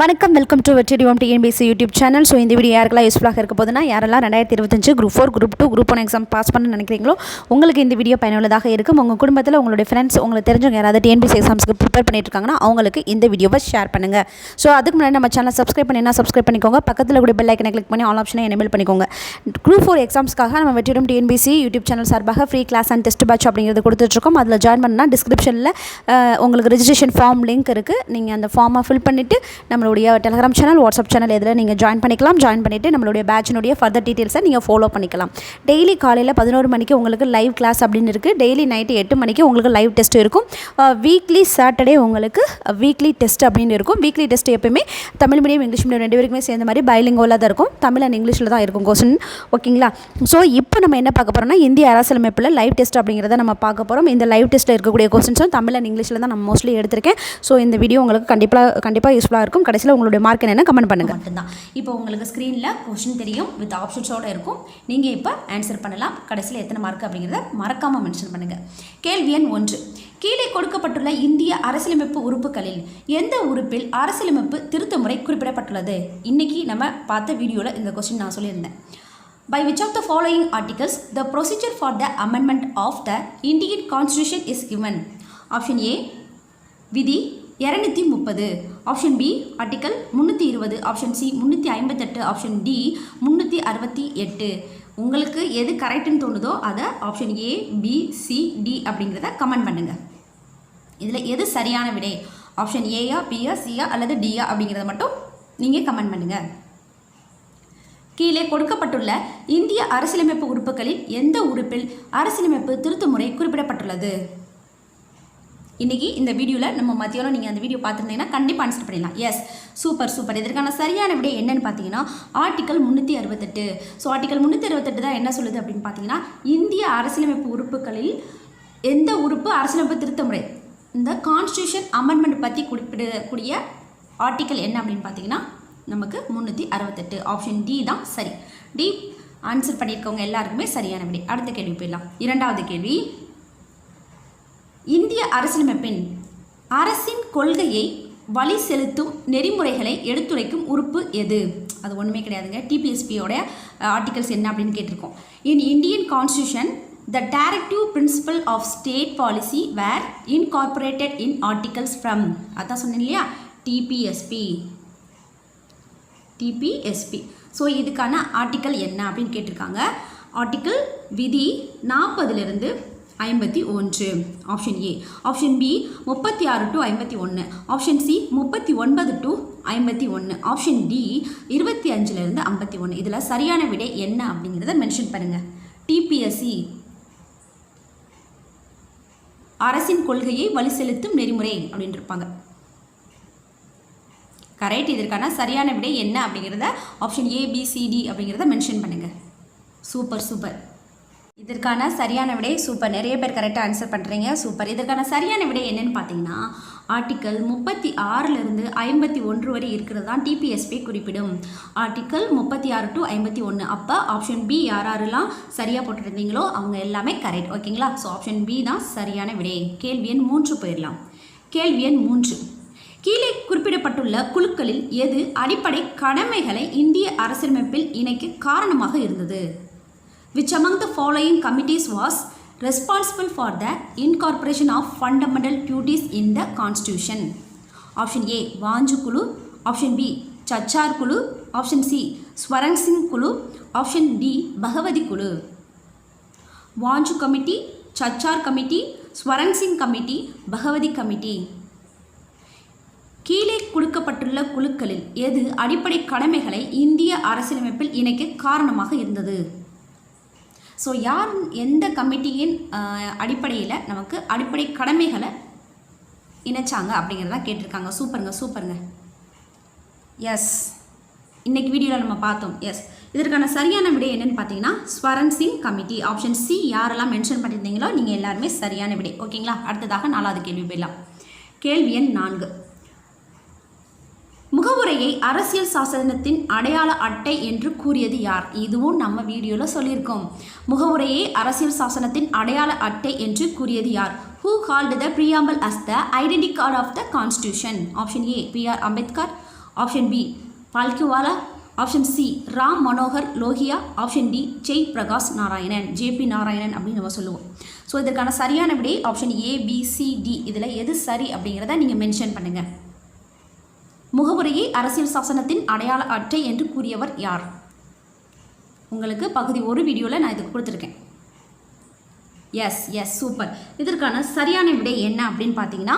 வணக்கம் welcome to Om TNPSC YouTube channel so இந்த video யாருக்கெல்லாம் யூஸ்ஃபுல்லாக இருக்க போதுன்னா யாரெல்லாம் ரெண்டாயிரத்தி இருபத்தஞ்சு group four group two group one exam pass பண்ண நினைக்கிறீங்களோ உங்களுக்கு இந்த வீடியோ பயனுள்ளதாக இருக்கும். உங்கள் குடும்பத்தில் உங்களுடைய ஃப்ரெண்ட்ஸ் உங்களுக்கு தெரிஞ்சவங்க யாராவது டிஎன்பிசி எக்ஸாம்ஸ்க்கு ப்ரிப்பேர் பண்ணிட்டு இருக்காங்கன்னா அவங்களுக்கு இந்த வீடியோவை ஷேர் பண்ணுங்கள் ஸோ அதுக்கு முன்னாடி நம்ம சேனல் சப்ஸ்கிரைப் பண்ணினா சப்ஸ்கிரைப் பண்ணிக்கோங்க. பக்கத்தில் கூட பெல் ஐக்கனை கிளிக் பண்ணி ஆல் ஆப்ஷனை எனேபிள் பண்ணிக்கோங்க. குரூப் ஃபோர் எக்ஸாம்ஸ்க்காக நம்ம வெற்றிடம் டிஎன்பிசி யூடியூப் சேனல் சார்பாக free class and test batch அப்படிங்கிறது கொடுத்துட்ருக்கோம் அதில் ஜாயின் பண்ணால் டிஸ்கிரிப்ஷனில் உங்களுக்கு ரெஜிஸ்ட்ரேஷன் ஃபார்ம் லிங்க் இருக்குது நீங்கள் அந்த ஃபார்மை ஃபில் பண்ணிவிட்டு நம்ம நம்மளுடைய டெலிகிராம் சேனல் வாட்ஸ்அப் சேனல் இதில் நீங்கள் ஜாயின் பண்ணிக்கலாம். ஜாயின் பண்ணிவிட்டு நம்மளுடைய பேட்சினுடைய ஃபர்தர் டீட்டெயில்ஸை நீங்கள் ஃபாலோ பண்ணிக்கலாம். டெய்லி காலையில் பதினோரு மணிக்கு உங்களுக்கு லைவ் கிளாஸ் அப்படின்னு இருக்குது டெய்லி நைட்டு எட்டு மணிக்கு உங்களுக்கு லைவ் டெஸ்ட் இருக்கும். வீக்லி சாட்டர்டே உங்களுக்கு வீக்லி டெஸ்ட் அப்படின்னு இருக்கும். வீக்லி டெஸ்ட் எப்பயுமே தமிழ் மீடியம் இங்கிலீஷ் மீடியம் ரெண்டு பேருக்குமே சேர்ந்த மாதிரி பைலிங்கோலாக தான் இருக்கும். தமிழ் அண்ட் இங்கிலீஷில் தான் இருக்கும் கொஸ்டின் ஓகேங்களா ஸோ இப்போ நம்ம என்ன பார்க்க போகிறோம்னா இந்திய அரசியலமைப்பில் லைவ் டெஸ்ட் அப்படிங்கிறத நம்ம பார்க்க போகிறோம் இந்த லைவ் டெஸ்ட்டில் இருக்கக்கூடிய கொஸ்டின்ஸும் தமிழ் அண்ட் இங்கிலீஷில் தான் நம்ம மோஸ்ட்லி எடுத்திருக்கேன். ஸோ இந்த வீடியோ உங்களுக்கு கண்டிப்பாக கண்டிப்பாக யூஸ்ஃபுல்லாக இருக்கும். கடைசியில் உங்களுடைய மார்க் என்னென்னு கமெண்ட் பண்ணுங்கள் மட்டும்தான். இப்போ உங்களுக்கு ஸ்க்ரீனில் கொஷின் தெரியும் வித் ஆப்ஷன்ஸோடு இருக்கும். நீங்கள் இப்போ ஆன்சர் பண்ணலாம். கடைசியில் எத்தனை மார்க் அப்படிங்கிறத மறக்காமல் மென்ஷன் பண்ணுங்கள் கேள்வி எண் ஒன்று. கீழே கொடுக்கப்பட்டுள்ள இந்திய அரசியலமைப்பு உறுப்புகளில் எந்த உறுப்பில் அரசியலமைப்பு திருத்த முறை குறிப்பிடப்பட்டுள்ளது? இன்னைக்கு நம்ம பார்த்த வீடியோவில் இந்த கொஸ்டின் நான் சொல்லியிருந்தேன். By which of the following articles the procedure for the amendment of the Indian Constitution is given? Option A விதி இரநூத்தி முப்பது. ஆப்ஷன் பி ஆர்டிக்கல் முந்நூற்றி இருபது. ஆப்ஷன் சி முந்நூற்றி ஐம்பத்தெட்டு. ஆப்ஷன் டி முந்நூற்றி அறுபத்தி எட்டு. உங்களுக்கு எது கரெக்டுன்னு தோணுதோ அதை option A B C D அப்படிங்கிறத கமெண்ட் பண்ணுங்கள் இதில் எது சரியான விடை? ஆப்ஷன் ஏயா பியா சியா அல்லது டியா அப்படிங்கிறத மட்டும் நீங்கள் கமெண்ட் பண்ணுங்கள் கீழே கொடுக்கப்பட்டுள்ள இந்திய அரசியலமைப்பு உறுப்புகளில் எந்த உறுப்பில் அரசியலமைப்பு திருத்த முறை குறிப்பிடப்பட்டுள்ளது? இன்றைக்கி இந்த வீடியோவில் நம்ம மத்தியானம் நீங்கள் அந்த வீடியோ பார்த்துருந்தீங்கன்னா கண்டிப்பாக ஆன்சர் பண்ணிடலாம். எஸ் சூப்பர் சூப்பர் இதற்கான சரியான விடை என்னன்னு பார்த்தீங்கன்னா ஆர்டிக்கல் முந்நூற்றி அறுபத்தெட்டு. ஸோ ஆர்டிக்கல் முந்நூற்றி அறுபத்தெட்டு தான் என்ன சொல்லுது அப்படின்னு பார்த்தீங்கன்னா இந்திய அரசியலமைப்பு உறுப்புகளில் எந்த உறுப்பு அரசியலமைப்பு திருத்த முறை? இந்த கான்ஸ்டியூஷன் அமெண்ட்மெண்ட் பற்றி குறிப்பிடக்கூடிய ஆர்டிக்கல் என்ன அப்படின்னு பார்த்தீங்கன்னா நமக்கு முந்நூற்றி அறுபத்தெட்டு. ஆப்ஷன் டி தான் சரி. டி ஆன்சர் பண்ணியிருக்கவங்க எல்லாருக்குமே சரியான விடை. அடுத்த கேள்வி போயிடலாம். இரண்டாவது கேள்வி இந்திய அரசியலமைப்பின் அரசின் கொள்கையை வழி செலுத்தும் நெறிமுறைகளை எடுத்துரைக்கும் உறுப்பு எது? அது ஒன்றுமே கிடையாதுங்க. டிபிஎஸ்பியோட ஆர்டிகல்ஸ் என்ன அப்படின்னு கேட்டிருக்கோம். In Indian constitution the directive principle of state policy were incorporated in articles from அதான் சொன்னேன் இல்லையா? டிபிஎஸ்பி டிபிஎஸ்பி ஸோ இதுக்கான ஆர்டிக்கல் என்ன அப்படின்னு கேட்டிருக்காங்க? ஆர்டிக்கல் விதி நாற்பதுலேருந்து ஐம்பத்தி ஒன்று. ஆப்ஷன் ஏ ஆப்ஷன் பி முப்பத்தி ஆறு டு ஐம்பத்தி ஒன்று. ஆப்ஷன் சி முப்பத்தி ஒன்பது டு ஐம்பத்தி ஒன்று. ஆப்ஷன் டி இருபத்தி அஞ்சுலேருந்து ஐம்பத்தி ஒன்று. இதில் சரியான விடை என்ன அப்படிங்கிறத மென்ஷன் பண்ணுங்கள் டிபிஎஸ்சி அரசின் கொள்கையை வழி செலுத்தும் நெறிமுறை அப்படின்னு இருப்பாங்க. கரெக்ட் இதற்கான சரியான விடை என்ன அப்படிங்கிறத option A B C D அப்படிங்கிறத மென்ஷன் பண்ணுங்கள் சூப்பர் சூப்பர் இதற்கான சரியான விடை சூப்பர் நிறைய பேர் கரெக்டாக ஆன்சர் பண்ணுறீங்க சூப்பர் இதற்கான சரியான விடை என்னென்னு பார்த்தீங்கன்னா ஆர்டிக்கல் முப்பத்தி ஆறிலிருந்து ஐம்பத்தி ஒன்று வரை இருக்கிறது தான் டிபிஎஸ்பி குறிப்பிடும். ஆர்டிக்கல் முப்பத்தி ஆறு டு ஐம்பத்தி ஒன்று அப்போ ஆப்ஷன் பி யார் யாரெல்லாம் சரியாக போட்டுருந்தீங்களோ அவங்க எல்லாமே கரெக்ட் ஓகேங்களா ஸோ ஆப்ஷன் பி தான் சரியான விடை. கேள்வி எண் மூன்று போயிடலாம். கேள்வி எண் மூன்று. கீழே குறிப்பிடப்பட்டுள்ள குழுக்களில் எது அடிப்படை கடமைகளை இந்திய அரசியலமைப்பில் இணைக்க காரணமாக இருந்தது? Which among the following committees was responsible for the incorporation of fundamental duties in the constitution option A Wanchoo குழு ஆப்ஷன் பி சச்சார் குழு ஆப்ஷன் சி ஸ்வரங் சிங் குழு ஆப்ஷன் டி பகவதி குழு Wanchoo committee Sachar committee Swaran Singh committee Bhagwati committee கீழே கொடுக்கப்பட்டுள்ள குழுக்களில் எது அடிப்படை கடமைகளை இந்திய அரசியலமைப்பில் இணைக்க காரணமாக இருந்தது? ஸோ யார் எந்த கமிட்டியின் அடிப்படையில் நமக்கு அடிப்படை கடமைகளை இணைச்சாங்க அப்படிங்கிறத கேட்டிருக்காங்க. சூப்பருங்க சூப்பருங்க. எஸ் இன்றைக்கி வீடியோவில் நம்ம பார்த்தோம். எஸ் இதற்கான சரியான விடை என்னென்னு பார்த்தீங்கன்னா Swaran Singh committee. Option C யாரெல்லாம் மென்ஷன் பண்ணியிருந்தீங்களோ நீங்கள் எல்லாருமே சரியான விடை. ஓகேங்களா அடுத்ததாக நாலாவது கேள்வி போயிடலாம். கேள்வி எண் நான்கு. முகவுரையை அரசியல் சாசனத்தின் அடையாள அட்டை என்று கூறியது யார்? இதுவும் நம்ம வீடியோவில் சொல்லியிருக்கோம். முகவுரையை அரசியல் சாசனத்தின் அடையாள அட்டை என்று கூறியது யார்? Who called the preamble as the identity card of the constitution option A B R Ambedkar option B Palkhivala option C Ram Manohar Lohia option D Jai Prakash Narayanan JP Narayanan அப்படின்னு நம்ம சொல்லுவோம். So இதற்கான சரியான விடை option A B C D இதில் எது சரி அப்படிங்கிறத நீங்கள் மென்ஷன் பண்ணுங்கள் முகவுரையை அரசியல் சாசனத்தின் அடையாள அட்டை என்று கூறியவர் யார்? உங்களுக்கு பகுதி ஒரு வீடியோவில் நான் இதுக்கு கொடுத்துருக்கேன். எஸ் எஸ் சூப்பர் இதற்கான சரியான விடை என்ன அப்படின்னு பார்த்தீங்கன்னா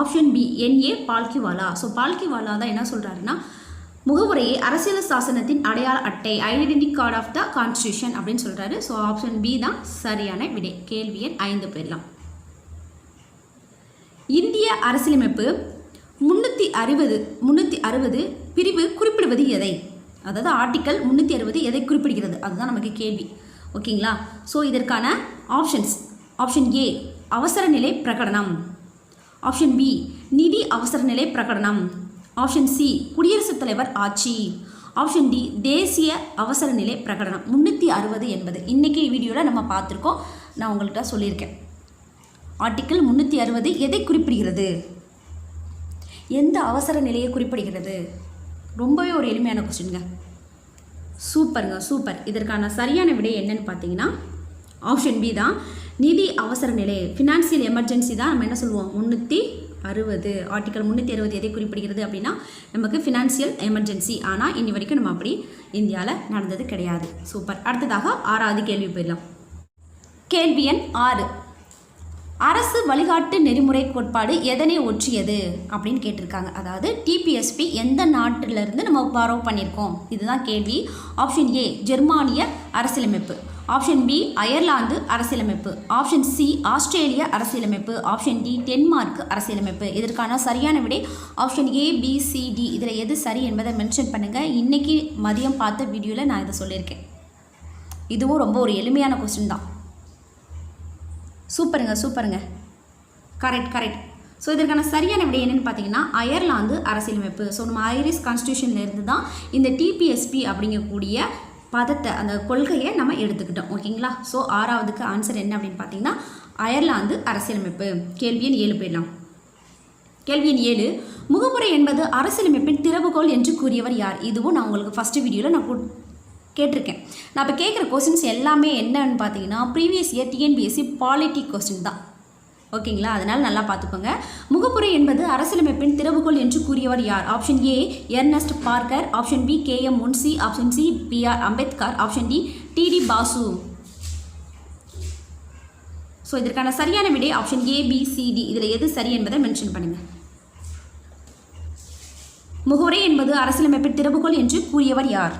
option B NA Palkhivala. So Palkhivala தான் என்ன சொல்கிறாருன்னா முகவுரையை அரசியல் சாசனத்தின் அடையாள அட்டை identity card of the constitution அப்படின்னு சொல்கிறாரு ஸோ ஆப்ஷன் பி தான் சரியான விடை. கேள்வி எண் ஐந்து போயிடலாம். இந்திய அரசியலமைப்பு முன்னூற்றி அறுபது முந்நூற்றி அறுபது பிரிவு குறிப்பிடுவது எதை? அதாவது ஆர்டிக்கல் முந்நூற்றி அறுபது எதை குறிப்பிடுகிறது? அதுதான் நமக்கு கேள்வி. ஓகேங்களா? ஸோ இதற்கான ஆப்ஷன்ஸ் ஆப்ஷன் ஏ அவசர நிலை பிரகடனம். ஆப்ஷன் பி நிதி அவசர நிலை பிரகடனம். ஆப்ஷன் சி குடியரசுத் தலைவர் ஆட்சி. ஆப்ஷன் டி தேசிய அவசர நிலை பிரகடனம். முந்நூற்றி அறுபது என்பது. இன்றைக்கி வீடியோவில் நம்ம பார்த்துருக்கோம். நான் உங்கள்கிட்ட சொல்லியிருக்கேன். ஆர்டிக்கல் முந்நூற்றி அறுபது எதை குறிப்பிடுகிறது? எந்த அவசர நிலையை குறிப்பிடுகிறது? ரொம்பவே ஒரு எளிமையான கொஸ்டின்ங்க சூப்பருங்க சூப்பர். இதற்கான சரியான விடை என்னன்னு பார்த்தீங்கன்னா ஆப்ஷன் பி தான். நிதி அவசர நிலை ஃபினான்சியல் எமர்ஜென்சி தான் நம்ம என்ன சொல்லுவோம்? முந்நூற்றி அறுபது. ஆர்டிக்கல் முந்நூற்றி அறுபது எதை குறிப்பிடுகிறது அப்படின்னா நமக்கு ஃபினான்சியல் எமர்ஜென்சி ஆனால் இன்னி வரைக்கும் நம்ம அப்படி இந்தியாவில் நடந்தது கிடையாது. சூப்பர். அடுத்ததாக ஆறாவது கேள்வி போயிடலாம். கேள்வி எண் ஆறு. அரசு வழிகாட்டு நெறிமுறை கோட்பாடு எதனை ஒற்றியது அப்படின்னு கேட்டிருக்காங்க. அதாவது டிபிஎஸ்பி எந்த நாட்டிலிருந்து நம்ம பாரோ பண்ணியிருக்கோம்? இதுதான் கேள்வி. ஆப்ஷன் ஏ ஜெர்மானிய அரசியலமைப்பு. ஆப்ஷன் பி அயர்லாந்து அரசியலமைப்பு. ஆப்ஷன் சி ஆஸ்திரேலிய அரசியலமைப்பு. ஆப்ஷன் டி டென்மார்க் அரசியலமைப்பு. இதற்கான சரியான விடை option A B C D இதில் எது சரி என்பதை மென்ஷன் பண்ணுங்கள் இன்றைக்கி மதியம் பார்த்த வீடியோவில் நான் இதை சொல்லியிருக்கேன். இதுவும் ரொம்ப ஒரு எளிமையான கொஸ்டின் தான். சூப்பருங்க சூப்பருங்க. கரெக்ட் கரெக்ட் ஸோ இதற்கான சரியான விடை என்னென்னு பார்த்தீங்கன்னா அயர்லாந்து அரசியலமைப்பு. ஸோ நம்ம ஐரிஷ் கான்ஸ்டியூஷன்லேருந்து தான் இந்த டிபிஎஸ்பி அப்படிங்கக்கூடிய பதத்தை அந்த கொள்கையை நம்ம எடுத்துக்கிட்டோம். ஓகேங்களா? ஸோ ஆறாவதுக்கு ஆன்சர் என்ன அப்படின்னு பார்த்தீங்கன்னா அயர்லாந்து அரசியலமைப்பு. கேள்வி எண் ஏழு போயிடலாம். கேள்வி எண் ஏழு முகமுறை என்பது அரசியலமைப்பின் திறவுகோல் என்று கூறியவர் யார்? இதுவும் நான் உங்களுக்கு ஃபஸ்ட்டு வீடியோவில் நான் கேட்டிருக்கேன். நான் இப்போ கேட்குற கொஸ்டின்ஸ் எல்லாமே என்னன்னு பார்த்தீங்கன்னா previous year TNPSC polity question தான். ஓகேங்களா? அதனால் நல்லா பார்த்துக்கோங்க முகப்புரை என்பது அரசியலமைப்பின் திறவுகோல் என்று கூறியவர் யார்? Option A Ernest Barker option B K M Munshi option C B R Ambedkar option D DD Basu so இதற்கான சரியான விடை ஆப்ஷன் ஏ பி இதில் எது சரி என்பதை மென்ஷன் பண்ணுங்கள் முகவுரை என்பது அரசியலமைப்பின் திறவுகோல் என்று கூறியவர் யார்?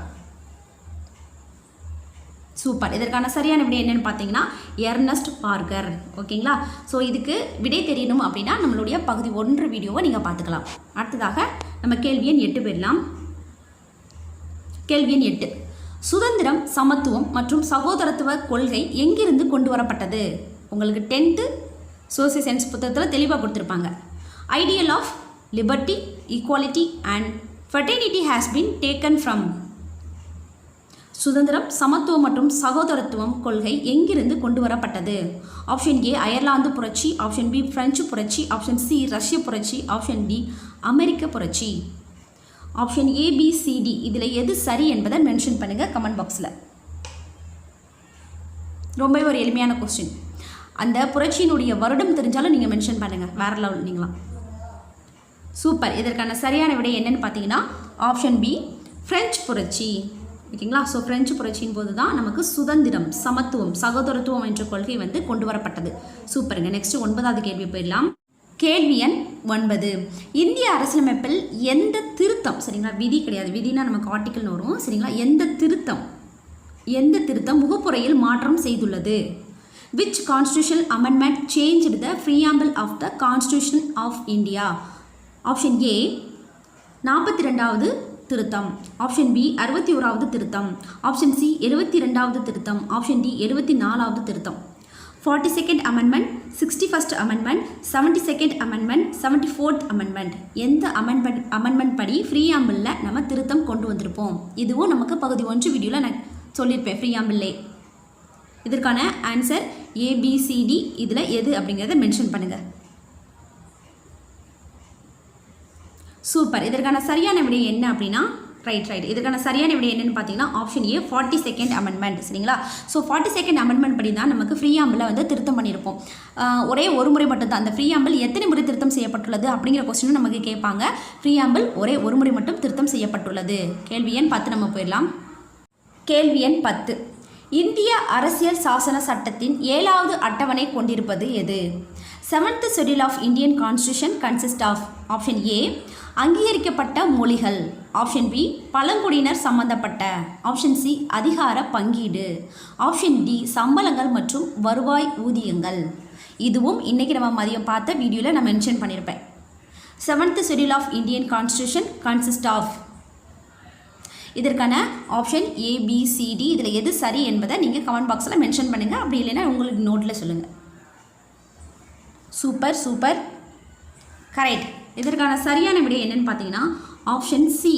சூப்பர். இதற்கான சரியான விடை என்னென்னு பார்த்தீங்கன்னா எர்னஸ்ட் பார்கர் ஓகேங்களா? ஸோ இதுக்கு விடை தெரியணும் அப்படின்னா நம்மளுடைய பகுதி ஒன்று வீடியோவை நீங்கள் பார்த்துக்கலாம். அடுத்ததாக நம்ம கேள்வி எண் எட்டு போயிடலாம் கேள்வி எண் எட்டு. சுதந்திரம் சமத்துவம் மற்றும் சகோதரத்துவ கொள்கை எங்கிருந்து கொண்டு வரப்பட்டது? உங்களுக்கு டென்த்து சோசியல் சயின்ஸ் புத்தகத்தில் தெளிவாக கொடுத்துருப்பாங்க. Ideal of liberty equality and fraternity has been taken from சுதந்திரம் சமத்துவம் மற்றும் சகோதரத்துவம் கொள்கை எங்கிருந்து கொண்டு வரப்பட்டது ஆப்ஷன் ஏ அயர்லாந்து புரட்சி. ஆப்ஷன் பி பிரெஞ்சு புரட்சி. ஆப்ஷன் சி ரஷ்ய புரட்சி. ஆப்ஷன் டி அமெரிக்க புரட்சி. ஆப்ஷன் ஏபிசிடி இதில் எது சரி என்பதை மென்ஷன் பண்ணுங்கள் கமெண்ட் பாக்ஸில் ரொம்பவே ஒரு எளிமையான கொஸ்டின் அந்த புரட்சியினுடைய வருடம் தெரிஞ்சாலும் நீங்கள் மென்ஷன் பண்ணுங்கள் வேற லெவல் நீங்களாம் சூப்பர் இதற்கான சரியான விடை என்னென்னு பார்த்தீங்கன்னா ஆப்ஷன் பி ஃப்ரெஞ்ச் புரட்சி. ஓகேங்களா? ஸோ பிரெஞ்சு புரட்சியின் போது தான் நமக்கு சுதந்திரம் சமத்துவம் சகோதரத்துவம் என்ற கொள்கை வந்து கொண்டு வரப்பட்டது. சூப்பருங்க. நெக்ஸ்ட் ஒன்பதாவது கேள்வி போயிடலாம். கேள்வி எண் ஒன்பது. இந்திய அரசியலமைப்பில் எந்த திருத்தம் சரிங்களா? விதி கிடையாது. விதினா நமக்கு ஆர்டிக்கல்னு வரும். சரிங்களா? எந்த திருத்தம்? எந்த திருத்தம் முகப்புரையில் மாற்றம் செய்துள்ளது? Which constitution amendment change the preamble of the constitution of India option A நாற்பத்தி ரெண்டாவது திருத்தம். ஆப்ஷன் பி அறுபத்தி ஓராவது திருத்தம். ஆப்ஷன் சி எழுபத்தி ரெண்டாவது திருத்தம். ஆப்ஷன் டி எழுபத்தி நாலாவது திருத்தம். Forty second amendment sixty first amendment seventy second amendment seventy fourth amendment எந்த அமெண்ட்மெண்ட் அமெண்ட்மெண்ட் படி ஃப்ரீயாம்பிளில் நம்ம திருத்தம் கொண்டு வந்திருப்போம்? இதுவும் நமக்கு பகுதி ஒன்று வீடியோவில் நான் சொல்லியிருப்பேன் ஃப்ரீயாம்பிள்லே இதற்கான ஆன்சர் ஏபிசிடி இதில் எது அப்படிங்கிறத மென்ஷன் பண்ணுங்கள் சூப்பர் இதற்கான சரியான விடை என்ன அப்படின்னா ரைட் ரைட் இதுக்கான சரியான விடை என்னென்னு பார்த்தீங்கன்னா option A forty second amendment சரிங்களா? ஸோ ஃபார்ட்டி செகண்ட் அமெண்ட்மெண்ட் படி தான் நமக்கு ஃப்ரீ ஃப்ரீயாம்பில் வந்து திருத்தம் பண்ணியிருப்போம். ஒரே ஒரு முறை மட்டும் தான் அந்த ஃப்ரீயாம்பிள் எத்தனை முறை திருத்தம் செய்யப்பட்டுள்ளது அப்படிங்கிற கொஸ்டினும் நமக்கு கேட்பாங்க. ஃப்ரீ ஃப்ரீயாம்பிள் ஒரே ஒரு முறை மட்டும் திருத்தம் செய்யப்பட்டுள்ளது. கேள்வி எண் பத்து நம்ம போயிடலாம். கேள்வி எண் பத்து. இந்திய அரசியல் சாசன சட்டத்தின் ஏழாவது அட்டவணை கொண்டிருப்பது எது? Seventh schedule of Indian constitution consist of option A அங்கீகரிக்கப்பட்ட மொழிகள். ஆப்ஷன் பி பழங்குடியினர் சம்பந்தப்பட்ட. ஆப்ஷன் சி அதிகார பங்கீடு. ஆப்ஷன் டி சம்பளங்கள் மற்றும் வருவாய் ஊதியங்கள். இதுவும் இன்றைக்கி நம்ம மதியம் பார்த்த வீடியோவில் நான் மென்ஷன் பண்ணியிருப்பேன் seventh schedule of Indian constitution consist of இதற்கான option A B C D இதில் எது சரி என்பதை நீங்கள் கமெண்ட் பாக்ஸில் மென்ஷன் பண்ணுங்கள் அப்படி இல்லைன்னா உங்களுக்கு நோட்டில் சொல்லுங்கள் சூப்பர் சூப்பர் கரெக்ட் இதற்கான சரியான விடை என்னென்னு பார்த்தீங்கன்னா ஆப்ஷன் சி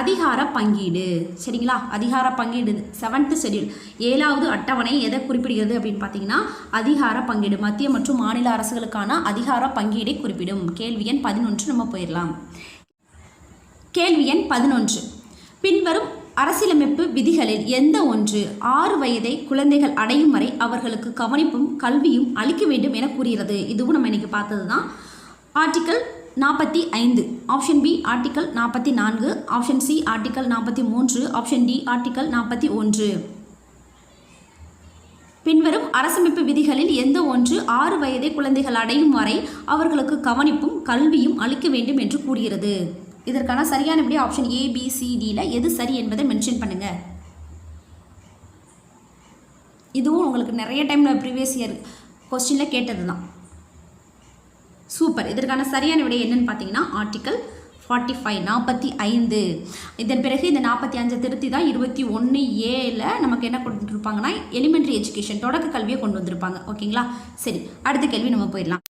அதிகார பங்கீடு. சரிங்களா? அதிகார பங்கீடு. செவன்த்து ஷெடியூல் ஏழாவது அட்டவணை எதை குறிப்பிடுகிறது அப்படின்னு பார்த்தீங்கன்னா அதிகார பங்கீடு. மத்திய மற்றும் மாநில அரசுகளுக்கான அதிகார பங்கீடை குறிப்பிடும். கேள்வி எண் பதினொன்று. நம்ம போயிடலாம். கேள்வி எண் பதினொன்று. பின்வரும் அரசியலமைப்பு விதிகளில் எந்த ஒன்று ஆறு வயதை குழந்தைகள் அடையும் வரை அவர்களுக்கு கவனிப்பும் கல்வியும் அளிக்க வேண்டும் என கூறுகிறது. இதுவும் நம்ம இன்னைக்கு பார்த்தது தான் ஆர்டிக்கல் நாற்பத்தி ஐந்து ஆப்ஷன் பி ஆர்டிக்கல் நாற்பத்தி நான்கு ஆப்ஷன் சி ஆர்டிக்கல் நாற்பத்தி மூன்று ஆப்ஷன் டி ஆர்டிக்கல் நாற்பத்தி ஒன்று. பின்வரும் அரசமைப்பு விதிகளில் எந்த ஒன்று ஆறு வயதை குழந்தைகள் அடையும் வரை அவர்களுக்கு கவனிப்பும் கல்வியும் அளிக்க வேண்டும் என்று கூறுகிறது. இதற்கான சரியான விடை ஆப்ஷன் ஏபிசிடியில் எது சரி என்பதை மென்ஷன் பண்ணுங்கள் இதுவும் உங்களுக்கு நிறைய டைமில் ப்ரீவியஸ் இயர் கொஸ்டினில் கேட்டது தான் சூப்பர் இதற்கான சரியான விடை என்னென்னு பார்த்தீங்கன்னா ஆர்டிக்கல் ஃபார்ட்டி ஃபைவ் நாற்பத்தி ஐந்து. இதன் பிறகு இந்த நாற்பத்தி அஞ்சை திருத்தி தான் இருபத்தி ஒன்று ஏல நமக்கு என்ன கொடுத்துருப்பாங்கன்னா எலிமெண்ட்ரி எஜுகேஷன் தொடக்க கல்வியை கொண்டு வந்திருப்பாங்க. ஓகேங்களா சரி அடுத்த கேள்வி நம்ம போயிடலாம்.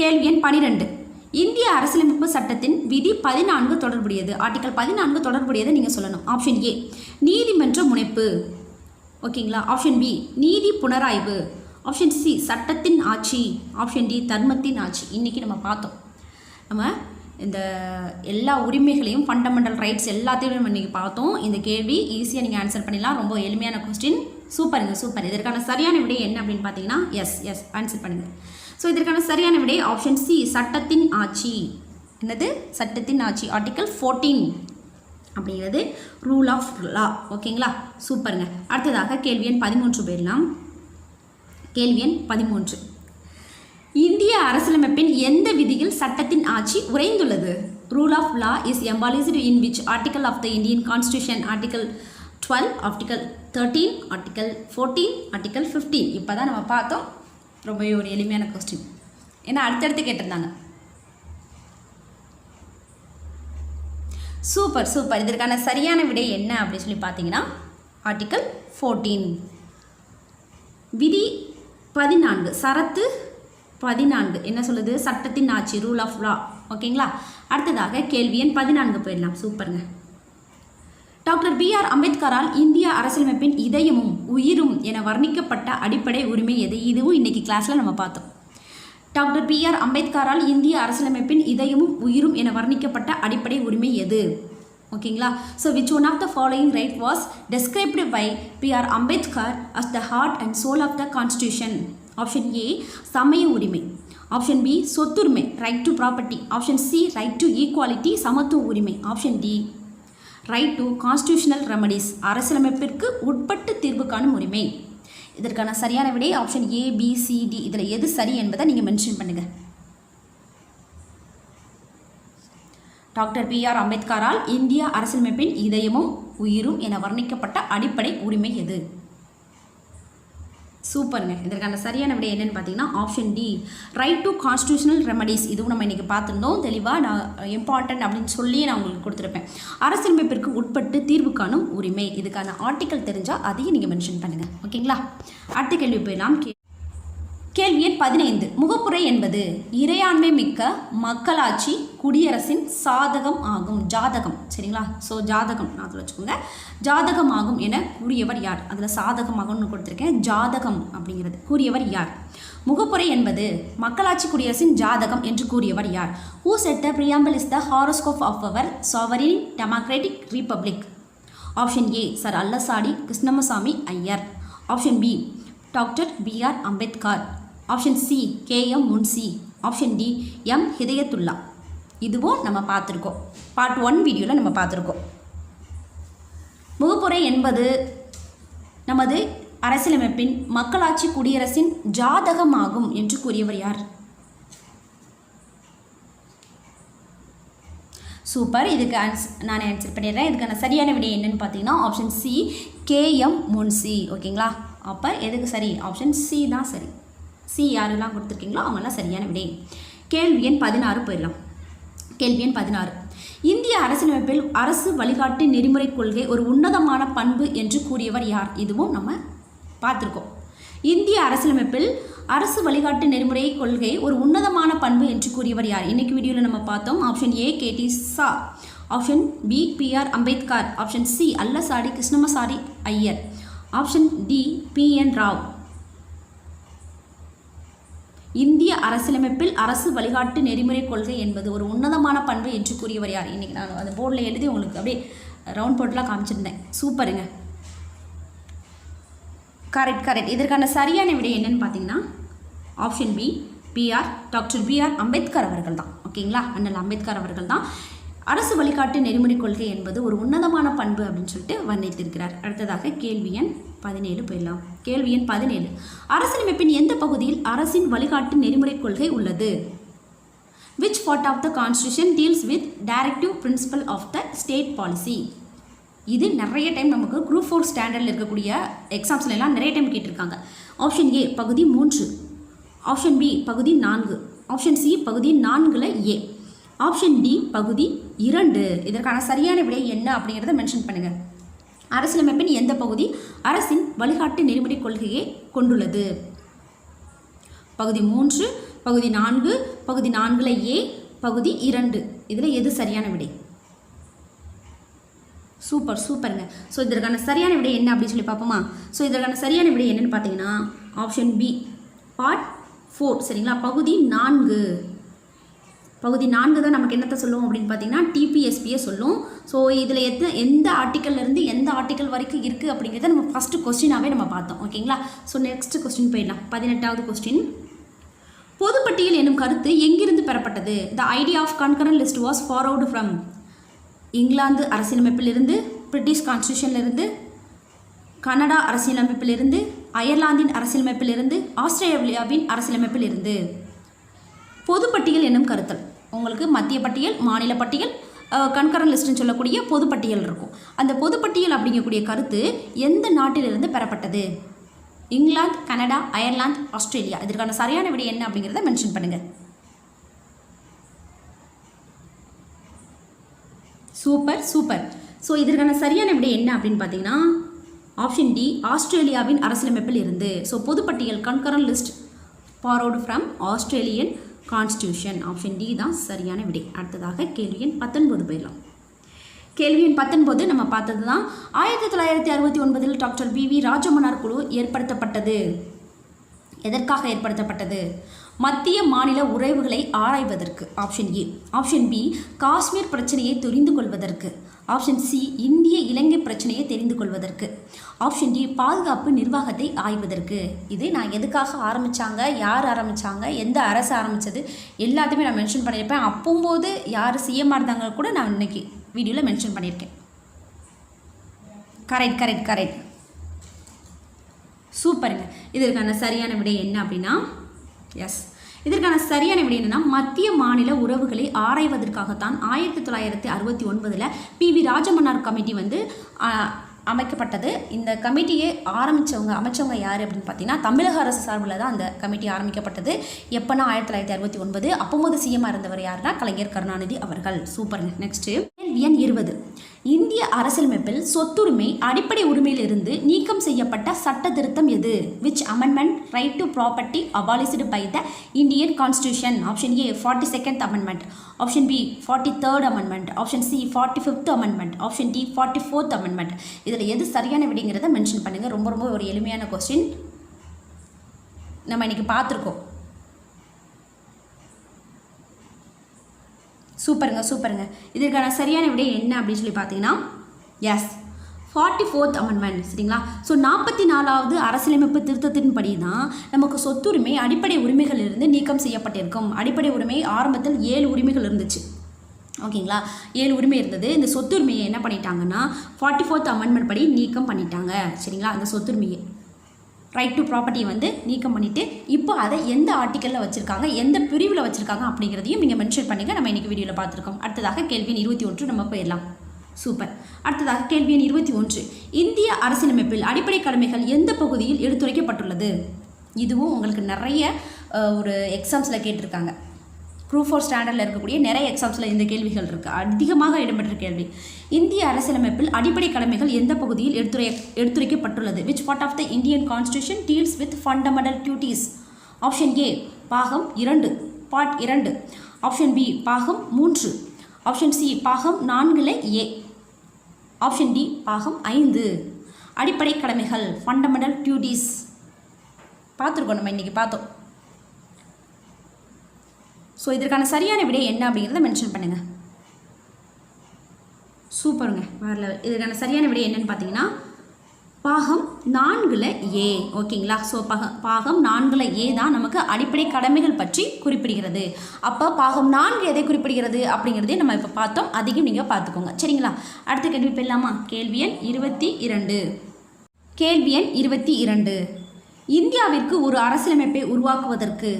கேள்வி எண் பனிரெண்டு. இந்திய அரசியலமைப்பு சட்டத்தின் விதி பதினான்கு தொடர்புடையது. ஆர்டிகல் பதினான்கு தொடர்புடையதை நீங்கள் சொல்லணும். ஆப்ஷன் ஏ நீதிமன்ற முனைப்பு. ஓகேங்களா ஆப்ஷன் பி நீதி புனராய்வு. ஆப்ஷன் சி சட்டத்தின் ஆட்சி. ஆப்ஷன் டி தர்மத்தின் ஆட்சி. இன்றைக்கி நம்ம பார்த்தோம். நம்ம இந்த எல்லா உரிமைகளையும் ஃபண்டமெண்டல் ரைட்ஸ் எல்லாத்தையும் நம்ம இன்றைக்கி பார்த்தோம். இந்த கேள்வி ஈஸியாக நீங்கள் ஆன்சர் பண்ணிடலாம். ரொம்ப எளிமையான கொஸ்டின் சூப்பருங்க சூப்பர் இதற்கான சரியான விடை என்ன அப்படின்னு பார்த்தீங்கன்னா எஸ் எஸ் ஆன்சர் பண்ணுங்கள் ஸோ இதற்கான சரியான விடை ஆப்ஷன் சி சட்டத்தின் ஆட்சி. என்னது? சட்டத்தின் ஆட்சி. ஆர்டிக்கல் ஃபோர்டீன் அப்படிங்கிறது ரூல் ஆஃப் லா ஓகேங்களா சூப்பருங்க அடுத்ததாக கேள்வி எண் பதிமூன்று போயிடலாம். கேள்வி எண் பதிமூன்று. இந்திய அரசியலமைப்பின் எந்த விதியில் சட்டத்தின் ஆட்சி உறைந்துள்ளது? Rule of law is embodied in which article of the Indian constitution article twelve article thirteen article fourteen article fifteen இப்போ தான் நம்ம பார்த்தோம். ரொம்பவே ஒரு எளிமையான கொஸ்டின் ஏன்னா அடுத்தடுத்து கேட்டிருந்தாங்க. சூப்பர் சூப்பர் இதற்கான சரியான விடை என்ன அப்படின்னு சொல்லி பார்த்தீங்கன்னா ஆர்டிக்கல் ஃபோர்டீன் விதி பதினான்கு சரத்து பதினான்கு. என்ன சொல்லுது? சட்டத்தின் ஆட்சி ரூல் ஆஃப் லா ஓகேங்களா அடுத்ததாக கேள்வி எண் பதினான்கு போயிடலாம். சூப்பருங்க டாக்டர் பி ஆர் அம்பேத்கரால் இந்திய அரசியலமைப்பின் இதயமும் உயிரும் என வர்ணிக்கப்பட்ட அடிப்படை உரிமை எது? இதுவும் இன்னைக்கு கிளாஸில் நம்ம பார்த்தோம். டாக்டர் பி ஆர் அம்பேத்கரால் இந்திய அரசியலமைப்பின் இதயமும் உயிரும் என வர்ணிக்கப்பட்ட அடிப்படை உரிமை எது? ஓகேங்களா? So which one of the following right was described by B R Ambedkar as the heart and soul of the constitution option A சமய உரிமை. ஆப்ஷன் பி சொத்துரிமை right to property option C right to equality சமத்துவ உரிமை. Option D right to constitutional remedies அரசியலமைப்பிற்கு உட்பட்டு தீர்வு காணும் உரிமை. இதற்கான சரியான விடை option A B C D இதில் எது சரி என்பதை நீங்கள் மென்ஷன் பண்ணுங்கள் டாக்டர் பி ஆர் அம்பேத்கரால் இந்திய அரசியலமைப்பின் இதயமும் உயிரும் என வர்ணிக்கப்பட்ட அடிப்படை உரிமை எது? சூப்பருங்க. இதற்கான சரியான விடை என்னென்னு பார்த்தீங்கன்னா option D right to constitutional remedies இதுவும் நம்ம இன்றைக்கி பார்த்துருந்தோம். தெளிவாக நான் இம்பார்ட்டன்ட் அப்படின்னு சொல்லி நான் உங்களுக்கு கொடுத்துருப்பேன். அரசியலமைப்பிற்கு உட்பட்டு தீர்வு காணும் உரிமை. இதுக்கான ஆர்டிக்கல் தெரிஞ்சால் அதையும் நீங்கள் மென்ஷன் பண்ணுங்கள் ஓகேங்களா? அடுத்த கேள்வி போயிடலாம். கே கேள்வி எண் பதினைந்து. முகப்புரை என்பது இறையாண்மை மிக்க மக்களாட்சி குடியரசின் சாதகம் ஆகும். ஜாதகம் சரிங்களா? ஸோ ஜாதகம் நான் அதில் வச்சுக்கோங்க. ஜாதகம் ஆகும் என கூறியவர் யார்? அதில் சாதகமாகும்னு கொடுத்துருக்கேன். ஜாதகம் அப்படிங்கிறது. கூறியவர் யார்? முகப்புரை என்பது மக்களாட்சி குடியரசின் ஜாதகம் என்று கூறியவர் யார்? Who said the preamble is the horoscope of our sovereign democratic republic option A sir Alladi Krishnaswami Iyer option B doctor BR Ambedkar option C KM Munshi option D M Hidayatullah இதுவும் நம்ம பார்த்துருக்கோம். Part one வீடியோவில் நம்ம பார்த்துருக்கோம். முகப்புரை என்பது நமது அரசியலமைப்பின் மக்களாட்சி குடியரசின் ஜாதகமாகும் என்று கூறியவர் யார்? சூப்பர் இதுக்கு ஆன்ஸ் நான் ஆன்சர் பண்ணிடுறேன். இதுக்கான சரியான விடை என்னன்னு பார்த்தீங்கன்னா ஆப்ஷன் சி கேஎம் முன்சி ஓகேங்களா அப்போ எதுக்கு சரி? ஆப்ஷன் சி தான் சரி. சி யாரெல்லாம் கொடுத்துருக்கீங்களோ அவங்கெல்லாம் சரியான விடை. கேள்வி எண் பதினாறு போயிடலாம். கேள்வி எண் பதினாறு. இந்திய அரசியலமைப்பில் அரசு வழிகாட்டு நெறிமுறை கொள்கை ஒரு உன்னதமான பண்பு என்று கூறியவர் யார்? இதுவும் நம்ம பார்த்துருக்கோம். இந்திய அரசியலமைப்பில் அரசு வழிகாட்டு நெறிமுறை கொள்கை ஒரு உன்னதமான பண்பு என்று கூறியவர் யார்? இன்னைக்கு வீடியோவில் நம்ம பார்த்தோம். Option A KT Shah option B BR Ambedkar. Option C Alladi Krishnamachari Iyer. Option D B N Rao. இந்திய அரசியலமைப்பில் அரசு வழிகாட்டு நெறிமுறை கொள்கை என்பது ஒரு உன்னதமான பண்பு என்று கூறியவர் யார்? இன்னைக்கு நான் அந்த போர்டில் எழுதி உங்களுக்கு அப்படியே ரவுண்ட் போட்டுலாம் காமிச்சிருந்தேன். சூப்பருங்க. கரெக்ட் கரெக்ட் இதற்கான சரியான விடை என்னென்னு பார்த்தீங்கன்னா option B BR doctor BR Ambedkar அவர்கள் தான். ஓகேங்களா? அண்ணல் அம்பேத்கர் அவர்கள் தான். அரசு வழிகாட்டு நெறிமுறை கொள்கை என்பது ஒரு உன்னதமான பண்பு அப்படின்னு சொல்லிட்டு வர்ணித்திருக்கிறார். அடுத்ததாக கேள்வி எண் பதினேழு போயிடலாம். கேள்வி எண் பதினேழு. அரசியலமைப்பின் எந்த பகுதியில் அரசின் வழிகாட்டு நெறிமுறை கொள்கை உள்ளது? Which part of the constitution deals with directive principle of the state policy இது நிறைய டைம் நமக்கு குரூப் ஃபோர் ஸ்டாண்டர்டில் இருக்கக்கூடிய எக்ஸாம்ஸ்ல எல்லாம் நிறைய டைம் கேட்டிருக்காங்க. ஆப்ஷன் ஏ பகுதி மூன்று. ஆப்ஷன் பி பகுதி நான்கு. ஆப்ஷன் சி பகுதி நான்கில் ஏ ஆப்ஷன் டி பகுதி இரண்டு இதற்கான சரியான விடை என்ன அப்படிங்கிறத மென்ஷன் பண்ணுங்கள் அரசியலமைப்பின் எந்த பகுதி அரசின் வழிகாட்டு நெறிமுறை கொள்கையை கொண்டுள்ளது? பகுதி மூன்று பகுதி நான்கு பகுதி நான்கில் ஏ பகுதி இரண்டு. இதில் எது சரியான விடை? சூப்பர் சூப்பருங்க. ஸோ இதற்கான சரியான விடை என்ன அப்படின்னு சொல்லி பார்ப்போமா? ஸோ இதற்கான சரியான விடை என்னென்னு பார்த்தீங்கன்னா ஆப்ஷன் பி பார்ட் ஃபோர் சரிங்களா? பகுதி நான்கு. பகுதி நான்கு தான் நமக்கு என்னத்தை சொல்லும் அப்படின்னு பார்த்தீங்கன்னா டிபிஎஸ்பியை சொல்லும். ஸோ இதில் எத்த எந்த ஆர்டிக்கல்லேருந்து இருந்து எந்த ஆர்டிக்கல் வரைக்கும் இருக்குது அப்படிங்கிறத நம்ம ஃபஸ்ட்டு கொஸ்டினாகவே நம்ம பார்த்தோம். ஓகேங்களா ஸோ நெக்ஸ்ட் கொஸ்டின் போயிடலாம். பதினெட்டாவது கொஸ்டின் பொதுப்பட்டியல் என்னும் கருத்து எங்கிருந்து பெறப்பட்டது? The idea of concurrent list was forward from England அரசியலமைப்பிலிருந்து British கான்ஸ்டியூஷன்லேருந்து கனடா அரசியலமைப்பிலிருந்து அயர்லாந்தின் அரசியலமைப்பிலிருந்து ஆஸ்திரேலியாவின் அரசியலமைப்பிலிருந்து. பொதுப்பட்டியல் என்னும் கருத்தல். உங்களுக்கு மத்திய பட்டியல் மாநில பட்டியல் கண்கரன் லிஸ்ட்னு சொல்லக்கூடிய பொதுப்பட்டியல் இருக்கும். அந்த பொதுப்பட்டியல் அப்படிங்கக்கூடிய கருத்து எந்த நாட்டிலிருந்து பெறப்பட்டது? England Canada Ireland Australia. இதற்கான சரியான விடை என்ன அப்படிங்கிறத மென்ஷன் பண்ணுங்கள் சூப்பர் சூப்பர். ஸோ இதற்கான சரியான விடை என்ன அப்படின்னு பார்த்தீங்கன்னா ஆப்ஷன் டி ஆஸ்திரேலியாவின் அரசியலமைப்பில் இருந்து. So பொதுப்பட்டியல் concurrent list forward from Australian constitution option D தான் சரியான விடை. அடுத்ததாக கேள்வி எண் பத்தொன்பது போயிடலாம். கேள்வி எண் பத்தொன்பது நம்ம பார்த்தது தான் ஆயிரத்தி தொள்ளாயிரத்தி அறுபத்தி ஒன்பதில் டாக்டர் பி வி ராஜமன்னார் குழு ஏற்படுத்தப்பட்டது. எதற்காக ஏற்படுத்தப்பட்டது? மத்திய மாநில உறவுகளை ஆராய்வதற்கு. Option A option B Kashmir பிரச்சனையை தெரிந்து கொள்வதற்கு. ஆப்ஷன் சி இந்திய இலங்கை பிரச்சனையை தெரிந்து கொள்வதற்கு. ஆப்ஷன் டி பாதுகாப்பு நிர்வாகத்தை ஆய்வதற்கு. இது நான் எதுக்காக ஆரம்பித்தாங்க யார் ஆரம்பித்தாங்க எந்த அரசு ஆரம்பித்தது எல்லாத்தையுமே நான் மென்ஷன் பண்ணியிருப்பேன். அப்போம்போது யார் சிஎம்மாக இருந்தாங்க கூட நான் இன்னைக்கு வீடியோவில் மென்ஷன் பண்ணியிருக்கேன். கரெக்ட் கரெக்ட் கரெக்ட் சூப்பருங்க இதற்கான சரியான விடை என்ன அப்படின்னா எஸ் இதற்கான சரியான விடை என்னன்னா மத்திய மாநில உறவுகளை ஆராய்வதற்காகத்தான் ஆயிரத்தி தொள்ளாயிரத்தி அறுபத்தி ஒன்பதில் பி வி ராஜமன்னார் கமிட்டி வந்து அமைக்கப்பட்டது. இந்த கமிட்டியை ஆரம்பித்தவங்க அமைச்சவங்க யார் அப்படின்னு பார்த்தீங்கன்னா தமிழக அரசு சார்பில் தான் அந்த கமிட்டி ஆரம்பிக்கப்பட்டது. எப்போனா ஆயிரத்தி தொள்ளாயிரத்தி அறுபத்தி ஒன்பது அப்போது சிஎம்மாக இருந்தவர் யாருன்னா கலைஞர் கருணாநிதி அவர்கள். சூப்பர் நெக்ஸ்ட்டு எண் இருபது. இந்திய அரசியலமைப்பில் சொத்துரிமை அடிப்படை உரிமையிலிருந்து நீக்கம் செய்யப்பட்ட சட்ட திருத்தம் எது? Which amendment right to property abolished by the Indian constitution option A forty second amendment option B forty third amendment option C forty fifth amendment option D forty fourth amendment இதில் எது சரியான விடைங்கிறத மென்ஷன் பண்ணுங்கள் ரொம்ப ரொம்ப ஒரு எளிமையான question நம்ம இன்றைக்கி பார்த்துருக்கோம். சூப்பருங்க சூப்பருங்க. இதற்கான சரியான விடை என்ன அப்படின்னு சொல்லி பார்த்தீங்கன்னா எஸ் ஃபார்ட்டி ஃபோர்த் அமெண்ட்மெண்ட் சரிங்களா? ஸோ நாற்பத்தி நாலாவது அரசியலமைப்பு திருத்தத்தின்படி தான் நமக்கு சொத்துரிமை அடிப்படை உரிமைகளிலிருந்து நீக்கம் செய்யப்பட்டிருக்கும். அடிப்படை உரிமை ஆரம்பத்தில் ஏழு உரிமைகள் இருந்துச்சு. ஓகேங்களா? ஏழு உரிமை இருந்தது. இந்த சொத்துரிமையை என்ன பண்ணிட்டாங்கன்னா ஃபார்ட்டி ஃபோர்த் அமெண்ட்மெண்ட் படி நீக்கம் பண்ணிட்டாங்க. சரிங்களா? அந்த சொத்துரிமையை. ரைட் டு ப்ராப்பர்ட்டியை வந்து நீக்கம் பண்ணிவிட்டு இப்போ அதை எந்த ஆர்டிக்கலில் வச்சுருக்காங்க எந்த பிரிவில் வச்சுருக்காங்க அப்படிங்கிறதையும் நீங்கள் மென்ஷன் பண்ணுங்க. நம்ம இன்றைக்கி வீடியோவில் பார்த்துருக்கோம். அடுத்ததாக கேள்வி இருபத்தி ஒன்று நம்ம போயிடலாம். சூப்பர். அடுத்ததாக கேள்வி எண் இருபத்தி ஒன்று. இந்திய அரசியலமைப்பில் அடிப்படை கடமைகள் எந்த பகுதியில் எடுத்துரைக்கப்பட்டுள்ளது? இதுவும் உங்களுக்கு நிறைய ஒரு எக்ஸாம்ஸில் கேட்டிருக்காங்க. குரூப் ஃபோர் ஸ்டாண்டர்டில் இருக்கக்கூடிய நிறைய எக்ஸாம்ஸில் இந்த கேள்விகள் இருக்குது அதிகமாக இடம்பெற்ற கேள்வி. இந்திய அரசியலமைப்பில் அடிப்படை கடமைகள் எந்த பகுதியில் எடுத்துரை எடுத்துரைக்கப்பட்டுள்ளது? Which part of the Indian constitution deals with fundamental duties option A பாகம் இரண்டு. பார்ட் இரண்டு. ஆப்ஷன் பி பாகம் மூன்று. ஆப்ஷன் சி பாகம் நான்கில் ஏ ஆப்ஷன் டி பாகம் ஐந்து. அடிப்படை கடமைகள் ஃபண்டமெண்டல் டியூட்டிஸ் பார்த்துருக்கோம் நம்ம இன்றைக்கி பார்த்தோம். ஸோ இதற்கான சரியான விடை என்ன அப்படிங்கிறத மென்ஷன் பண்ணுங்கள் சூப்பருங்க. வேறு லெவல் இதற்கான சரியான விடை என்னன்னு பார்த்தீங்கன்னா பாகம் நான்கில் ஏ. ஓகேங்களா? ஸோ பாக பாகம் நான்கில் ஏ தான் நமக்கு அடிப்படை கடமைகள் பற்றி குறிப்பிடுகிறது. அப்போ பாகம் நான்கு எதை குறிப்பிடுகிறது அப்படிங்கிறதே நம்ம இப்போ பார்த்தோம். அதிகம் நீங்கள் பார்த்துக்கோங்க. சரிங்களா? அடுத்த கேள்வி போயிடலாமா கேள்வி எண் இருபத்தி இரண்டு. கேள்வி எண் இருபத்தி இரண்டு. இந்தியாவிற்கு ஒரு அரசியலமைப்பை உருவாக்குவதற்கு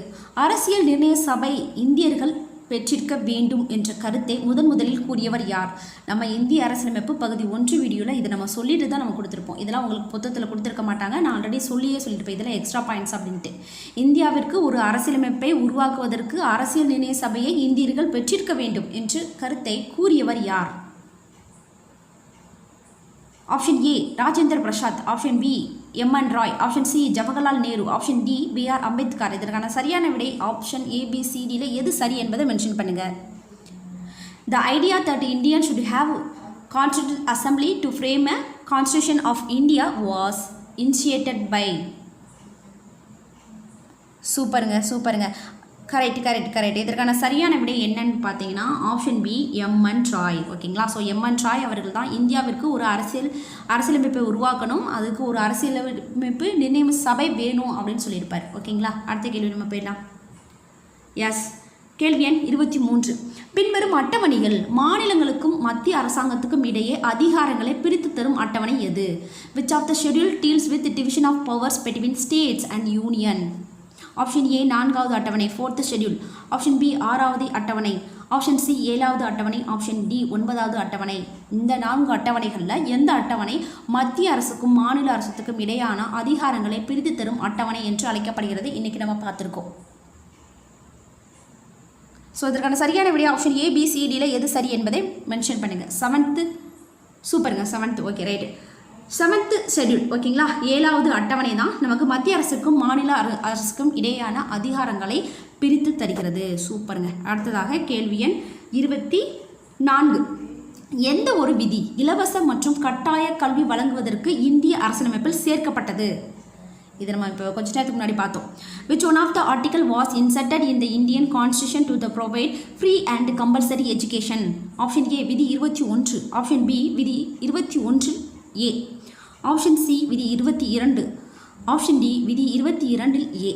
அரசியல் நிர்ணய சபை இந்தியர்கள் பெற்றிருக்க வேண்டும் என்ற கருத்தை முதன் முதலில் கூறியவர் யார்? நம்ம இந்திய அரசியலமைப்பு பகுதி ஒன்று வீடியோவில் இதை நம்ம சொல்லிட்டு தான் நம்ம கொடுத்துருப்போம். இதெல்லாம் உங்களுக்கு புத்தகத்தில் கொடுத்துருக்க மாட்டாங்க. நான் ஆல்ரெடி சொல்லியே சொல்லியிருப்பேன். இதில் எக்ஸ்ட்ரா பாயிண்ட்ஸ் அப்படின்ட்டு. இந்தியாவிற்கு ஒரு அரசியலமைப்பை உருவாக்குவதற்கு அரசியல் நிர்ணய சபையை இந்தியர்கள் பெற்றிருக்க வேண்டும் என்று கருத்தை கூறியவர் யார்? Option A Rajendra Prasad option B MN Roy option C Jawaharlal Nehru option D B R Ambedkar இதற்கான சரியான விடை ஆப்ஷன் ஏபிசிடியில் எது சரி என்பதை மென்ஷன் பண்ணுங்கள் the idea that Indian should have constituent assembly to frame a constitution of India was initiated by சூப்பருங்க சூப்பருங்க correct correct correct இதற்கான சரியான விடை என்னன்னு பார்த்தீங்கன்னா ஆப்ஷன் பி எம்என் ராய் ஓகேங்களா ஸோ எம்என் ராய் அவர்கள் தான் இந்தியாவிற்கு ஒரு அரசியல் அரசியலமைப்பை உருவாக்கணும். அதுக்கு ஒரு அரசியலமைப்பு நிர்ணயம் சபை வேணும் அப்படின்னு சொல்லியிருப்பார். ஓகேங்களா அடுத்த கேள்வி நம்ம போயிடலாம். எஸ் கேள்வி எண் இருபத்தி மூன்று. பின்வரும் அட்டவணைகள் மாநிலங்களுக்கும் மத்திய அரசாங்கத்துக்கும் இடையே அதிகாரங்களை பிரித்து தரும் அட்டவணை எது? Which of the schedule deals with division of powers between states and union option A நான்காவது அட்டவணை ஃபோர்த்து ஷெட்யூல் ஆப்ஷன் பி ஆறாவது அட்டவணை. ஆப்ஷன் சி ஏழாவது அட்டவணை. ஆப்ஷன் டி ஒன்பதாவது அட்டவணை. இந்த நான்கு அட்டவணைகளில் எந்த அட்டவணை மத்திய அரசுக்கும் மாநில அரசுக்கும் இடையான அதிகாரங்களை பிரித்து தரும் அட்டவணை என்று அழைக்கப்படுகிறது? இன்னைக்கு நம்ம பார்த்துருக்கோம். ஸோ இதற்கான சரியான விடைய? ஆப்ஷன் ஏ எது சரி என்பதை மென்ஷன் பண்ணுங்கள் செவன்த்து சூப்பருங்க seventh okay right seventh schedule ஓகேங்களா ஏழாவது அட்டவணை தான் நமக்கு மத்திய அரசுக்கும் மாநில அர- அரசுக்கும் இடையேயான அதிகாரங்களை பிரித்து தருகிறது. சூப்பருங்க. அடுத்ததாக கேள்வி எண் இருபத்தி நான்கு. எந்த ஒரு விதி இலவச மற்றும் கட்டாய கல்வி வழங்குவதற்கு இந்திய அரசியலமைப்பில் சேர்க்கப்பட்டது? இது நம்ம இப்போ கொஞ்ச நேரத்துக்கு முன்னாடி பார்த்தோம். Which one of the article was inserted in the Indian constitution to the provide free and compulsory education option A விதி இருபத்தி ஒன்று. ஆப்ஷன் பி விதி இருபத்தி ஒன்று ஏ ஆப்ஷன் சி விதி இருபத்தி இரண்டு. ஆப்ஷன் டி விதி இருபத்தி இரண்டில் ஏ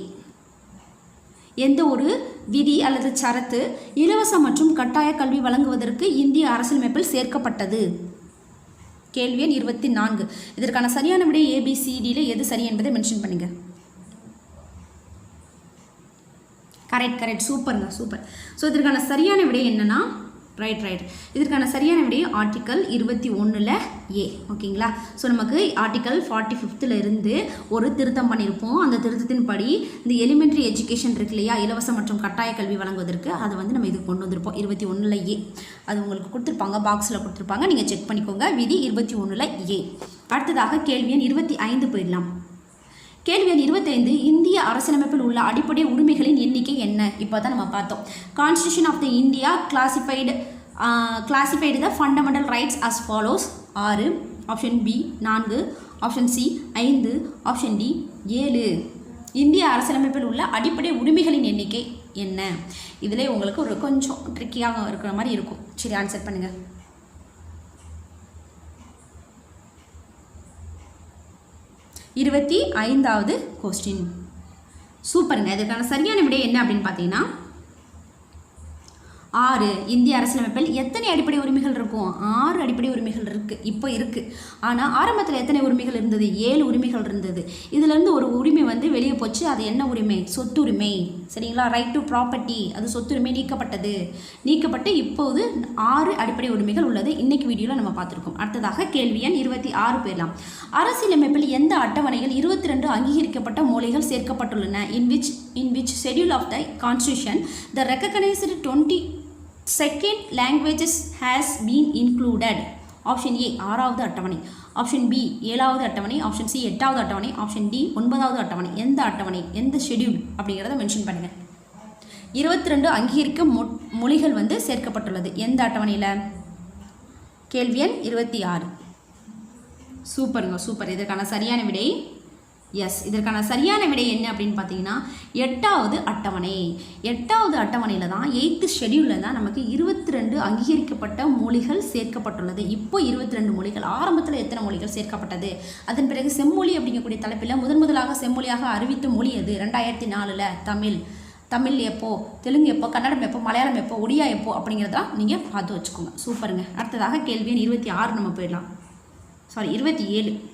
எந்த ஒரு விதி அல்லது சரத்து இலவச மற்றும் கட்டாய கல்வி வழங்குவதற்கு இந்திய அரசியலமைப்பில் சேர்க்கப்பட்டது? கேள்வி எண் இருபத்தி நான்கு. இதற்கான சரியான விடை ஏபிசிடியில் எது சரி என்பதை மென்ஷன் பண்ணுங்க. கரெக்ட் கரெக்ட் சூப்பருங்க சூப்பர். ஸோ இதற்கான சரியான விடை என்னன்னா ரைட் ரைட் இதற்கான சரியான விடை ஆர்டிக்கல் இருபத்தி ஒன்றில் ஏ ஓகேங்களா ஸோ நமக்கு ஆர்டிக்கல் ஃபார்ட்டி ஃபிஃப்த்தில் இருந்து ஒரு திருத்தம் பண்ணியிருப்போம். அந்த திருத்தத்தின் படி இந்த எலிமெண்ட்ரி எஜுகேஷன் இருக்கு இல்லையா? இலவச மற்றும் கட்டாய கல்வி வழங்குவதற்கு அதை வந்து நம்ம இதுக்கு கொண்டு வந்திருப்போம். இருபத்தி ஒன்றில் ஏ அது உங்களுக்கு கொடுத்துருப்பாங்க பாக்ஸில் கொடுத்துருப்பாங்க. நீங்கள் செக் பண்ணிக்கோங்க. விதி இருபத்தி ஒன்றில் ஏ அடுத்ததாக கேள்வி எண் இருபத்தி ஐந்து போயிடலாம். கேள்வி எண் இருபத்தைந்து இந்திய அரசியலமைப்பில் உள்ள அடிப்படை உரிமைகளின் எண்ணிக்கை என்ன? இப்போ தான் நம்ம பார்த்தோம். Constitution of the India classified classified the fundamental rights as follows ஆறு ஆப்ஷன் பி நான்கு ஆப்ஷன் சி ஐந்து ஆப்ஷன் டி ஏழு. இந்திய அரசியலமைப்பில் உள்ள அடிப்படை உரிமைகளின் எண்ணிக்கை என்ன? இதிலே உங்களுக்கு ஒரு கொஞ்சம் ட்ரிக்கியாக இருக்கிற மாதிரி இருக்கும். சரி ஆன்சர் பண்ணுங்கள் இருபத்தி ஐந்தாவது கொஸ்டின் சூப்பருங்க. இதற்கான சரியான விடை என்ன அப்படின்னு பார்த்தீங்கன்னா ஆறு இந்திய அரசியலமைப்பில் எத்தனை அடிப்படை உரிமைகள் இருக்கும் ஆறு அடிப்படை உரிமைகள் இருக்குது இப்போ இருக்குது ஆனால் ஆரம்பத்தில் எத்தனை உரிமைகள் இருந்தது? ஏழு உரிமைகள் இருந்தது. இதுலேருந்து ஒரு உரிமை வந்து வெளியே போச்சு. அது என்ன உரிமை? சொத்துரிமை. சரிங்களா? ரைட் டு ப்ராப்பர்ட்டி அது சொத்துரிமை நீக்கப்பட்டது. நீக்கப்பட்டு இப்போது ஆறு அடிப்படை உரிமைகள் உள்ளது. இன்னைக்கு வீடியோவில் நம்ம பார்த்துருக்கோம். அடுத்ததாக கேள்வி எண் இருபத்தி ஆறு போயிடலாம். அரசியலமைப்பில் எந்த அட்டவணையில் இருபத்தி ரெண்டு அங்கீகரிக்கப்பட்ட மூலைகள் சேர்க்கப்பட்டுள்ளன? In which in which schedule of the constitution the recognised twenty second languages has been included option A ஆறாவது அட்டவணை. ஆப்ஷன் பி ஏழாவது அட்டவணை. ஆப்ஷன் சி எட்டாவது அட்டவணை. ஆப்ஷன் டி ஒன்பதாவது அட்டவணை. எந்த அட்டவணை? எந்த ஷெட்யூல் அப்படிங்கிறத மென்ஷன் பண்ணுங்கள் இருபத்தி ரெண்டு அங்கீகரிக்க மொ மொழிகள் வந்து சேர்க்கப்பட்டுள்ளது. எந்த அட்டவணையில்? கேள்வி எண் இருபத்தி ஆறு. சூப்பருங்க சூப்பர். இதற்கான சரியான விடை எஸ் இதற்கான சரியான விடை என்ன அப்படின்னு பார்த்தீங்கன்னா எட்டாவது அட்டவணை. எட்டாவது அட்டவணையில் தான் எயித்து ஷெடியூலில் தான் நமக்கு இருபத்தி ரெண்டு அங்கீகரிக்கப்பட்ட மொழிகள் சேர்க்கப்பட்டுள்ளது. இப்போ இருபத்தி ரெண்டு மொழிகள் ஆரம்பத்தில் எத்தனை மொழிகள் சேர்க்கப்பட்டது? அதன் பிறகு செம்மொழி அப்படிங்கக்கூடிய தலைப்பில் முதன் முதலாக செம்மொழியாக அறிவித்த மொழி அது ரெண்டாயிரத்தி நாலில் தமிழ். தமிழ் எப்போ? தெலுங்கு எப்போ? கன்னடம் எப்போ? மலையாளம் எப்போ? ஒடியா எப்போ? அப்படிங்கிறதெல்லாம் நீங்கள் பார்த்து வச்சுக்கோங்க. சூப்பருங்க. அடுத்ததாக கேள்வி இருபத்தி ஆறு நம்ம போயிடலாம். சாரி இருபத்தி ஏழு.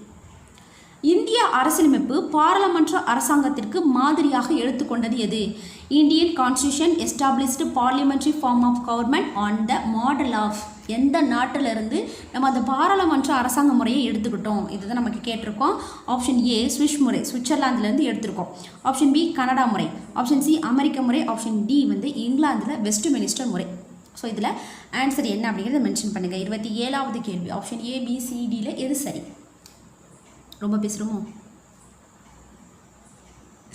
இந்திய அரசியலமைப்பு பாராளுமன்ற அரசாங்கத்திற்கு மாதிரியாக எடுத்துக்கொண்டது எது? Indian constitution established parliamentary form of government on the model of எந்த நாட்டிலிருந்து நம்ம அந்த பாராளுமன்ற அரசாங்க முறையை எடுத்துக்கிட்டோம்? இதுதான் நமக்கு கேட்டிருக்கோம். ஆப்ஷன் ஏ சுவிஸ் முறை சுவிட்சர்லாந்துலேருந்து எடுத்திருக்கோம். ஆப்ஷன் பி கனடா முறை. ஆப்ஷன் சி அமெரிக்க முறை. ஆப்ஷன் டி வந்து இங்கிலாந்தில் வெஸ்ட் மினிஸ்டர் முறை. ஸோ இதில் ஆன்சர் என்ன அப்படிங்கிறத மென்ஷன் பண்ணுங்கள் இருபத்தி ஏழாவது கேள்வி. ஆப்ஷன் ஏ பி எது சரி? ரொம்ப பேசுகிறோமோ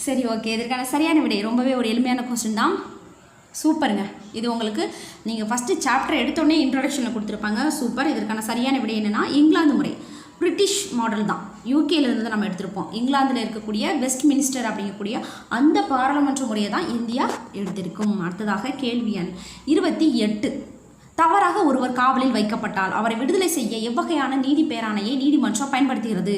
சரி ஓகே இதற்கான சரியான விடை. ரொம்பவே ஒரு எளிமையான கொஸ்டின் தான். சூப்பருங்க. இது உங்களுக்கு நீங்கள் ஃபஸ்ட்டு சாப்டர் எடுத்தோடனே இன்ட்ரொடக்ஷனில் கொடுத்துருப்பாங்க. சூப்பர். இதற்கான சரியான விடை என்னென்னா இங்கிலாந்து முறை. பிரிட்டிஷ் மாடல் தான். யூகேலேருந்து நம்ம எடுத்திருப்போம். இங்கிலாந்தில் இருக்கக்கூடிய வெஸ்ட் மினிஸ்டர் அப்படிங்கக்கூடிய அந்த பாராளுமன்ற முறையை தான் இந்தியா எடுத்திருக்கும். அடுத்ததாக கேள்வி எண் இருபத்தி எட்டு. தவறாக ஒருவர் காவலில் வைக்கப்பட்டால் அவரை விடுதலை செய்ய எவ்வகையான நீதி பேராணையை நீதிமன்றம் பயன்படுத்துகிறது?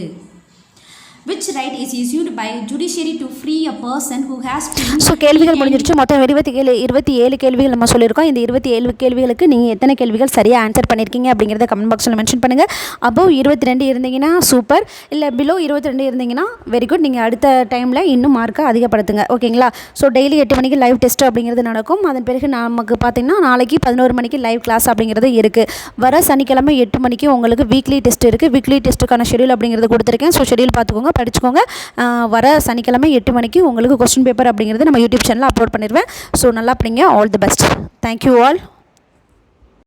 Which right is issued by judiciary to free a person who has been so கேள்விகள் முடிஞ்சிருச்சு. மொத்தம் இருபத்தி ஏழு இருபத்தி ஏழு கேள்விகள் நம்ம சொல்லியிருக்கோம். இந்த இருபத்தி ஏழு கேள்விகளுக்கு நீங்கள் எத்தனை கேள்விகள் சரியாக ஆன்சர் பண்ணியிருக்கீங்க அப்படிங்கிறத கமெண்ட் பாக்ஸில் மென்ஷன் பண்ணுங்கள் அபோவ் இருபத்தி ரெண்டு இருந்தீங்கன்னா சூப்பர் இல்லை பிலோ இருபத்தி ரெண்டு இருந்தீங்கன்னா வெரி குட் நீங்கள் அடுத்த டைமில் இன்னும் மார்க்கை அதிகப்படுத்துங்க. ஓகேங்களா? ஸோ டெய்லி எட்டு மணிக்கு லைவ் டெஸ்ட் அப்படிங்கிறது நடக்கும். அதன் பிறகு நமக்கு பார்த்தீங்கன்னா நாளைக்கு பதினோரு மணிக்கு லைவ் கிளாஸ் அப்படிங்கிறது இருக்குது வர சனிக்கிழமை எட்டு மணிக்கு உங்களுக்கு வீக்லி டெஸ்ட் இருக்குது வீக்லி டெஸ்ட்டுக்கான ஷெடியூல் அப்படிங்கிறது கொடுத்துருக்கேன். ஸோ ஷெடியூல் பார்த்துக்கோங்க. படிச்சுக்கோங்க. வர சனிக்கிழமை எட்டு மணிக்கு உங்களுக்கு கொஸ்டின் பேப்பர் அப்படிங்கிறது நம்ம யூடியூப் சேனலில் அப்லோட் பண்ணிடுவேன். ஸோ நல்லா படிங்க. All the best thank you all